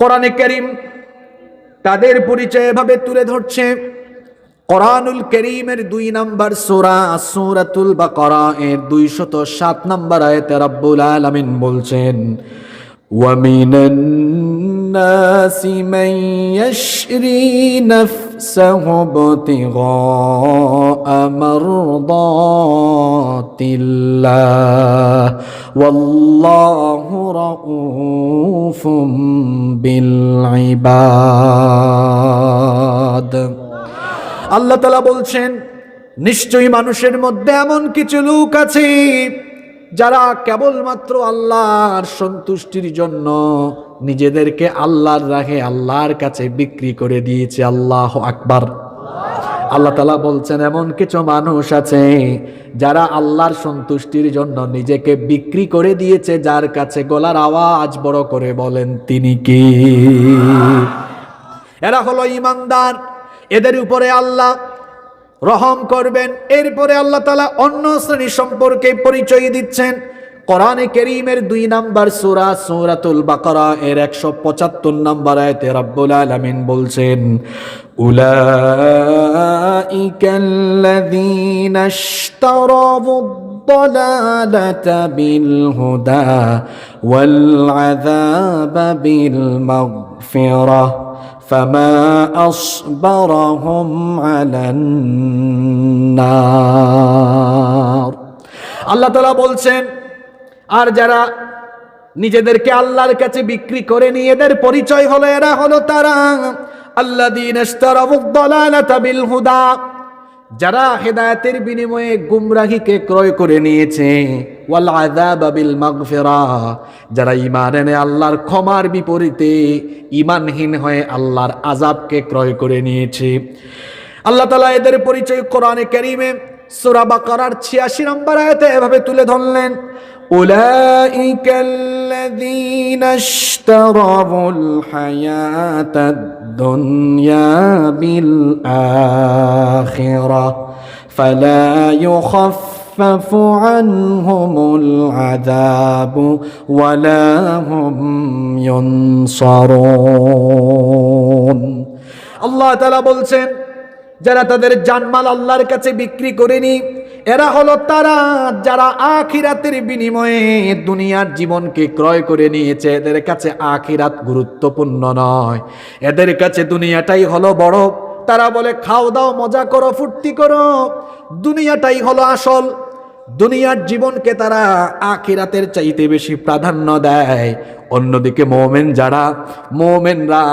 কোরআনে করিম তাদের পরিচয় এভাবে তুলে ধরছে কোরআনুল করিমের দুই নাম্বার সূরা সূরাতুল বাকারা এর 207 নাম্বার আয়াতে রাব্বুল আলামিন বলছেন ومن الناس من يشري نفسه ابتغاء مرضات الله والله رؤوف بالعباد আল্লাহ তালা বলছেন নিশ্চয়ই মানুষের মধ্যে এমন কিছু লোক আছে যারা কেবলমাত্র আল্লাহর সন্তুষ্টির জন্য নিজেদেরকে আল্লাহর রাহে আল্লাহর কাছে বিক্রি করে দিয়েছে, আল্লাহ আকবার। আল্লাহ তালা বলছেন, এমন কিছু মানুষ আছে যারা আল্লাহর সন্তুষ্টির জন্য নিজেকে বিক্রি করে দিয়েছে, যার কাছে গলার আওয়াজ বড় করে বলেন, তিনি কি? এরা হলো ইমানদার। এদের উপরে আল্লাহ রহম করবেন এরপরে আল্লাহ তালা অন্য শ্রেণী সম্পর্কে পরিচয় দিচ্ছেন কোরআনে কেরিমের দুই নাম্বার সুরা সুরাতুল বাকারা এর একশো পঁচাত্তর নাম্বার আয়তে রব্বুল আলমিন বলছেন উলাইকাল্লাযীনা ইশতারাবু الضلالة بالهدى والعذاب بالمغفرة فما أصبرهم على النار আল্লাহ তালা বলছেন আর যারা নিজেদেরকে আল্লাহর কাছে বিক্রি করে নিয়ে এদের পরিচয় হলো এরা হলো তারা আল্লাহ দিন বিল হুদা যারা হেদায়তের বিনিময়ে গুমরাহিকে ক্রয় করে নিয়েছে যারা ইমান এনে আল্লাহর ক্ষমার বিপরীতে ইমানহীন হয়ে আল্লাহর আজাবকে ক্রয় করে নিয়েছে। আল্লাহ তালা এদের পরিচয় কোরআনে কেরিমে সোরাবা করার ছিয়াশি নম্বর আয়তে এভাবে তুলে ধরলেন ওলাইকাল الذين اشتروا الحياة الدنيا بالآخرة فلا يخفف عنهم العذاب ولا هم ينصرون الله تعالى বলছেন যারা তাদের জানমাল আল্লাহর কাছে বিক্রি করেনি এরা হলো তারা যারা আখিরাতের বিনিময়ে দুনিয়ার জীবনকে ক্রয় করে নিয়েছে। এদের কাছে আখিরাত গুরুত্বপূর্ণ নয়। এদের কাছে দুনিয়াটাই হলো বড়। তারা বলে, খাও দাও, মজা করো, ফুর্তি করো। দুনিয়াটাই হলো আসল। দুনিয়ার জীবনকে তারা আখিরাতের চাইতে বেশি প্রাধান্য দেয়। অন্যদিকে মোমেন যারা, মোমেনরা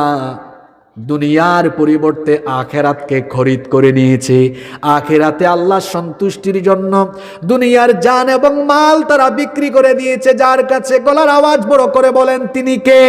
দুনিয়ার পরিবর্তে আখেরাতকে খরিদ করে নিয়েছে। আখেরাতে আল্লাহ সন্তুষ্টির জন্য দুনিয়ার জান এবং মাল তারা বিক্রি করে দিয়েছে। যার কাছে গলার আওয়াজ বড় করে বলেন, তিনি কে?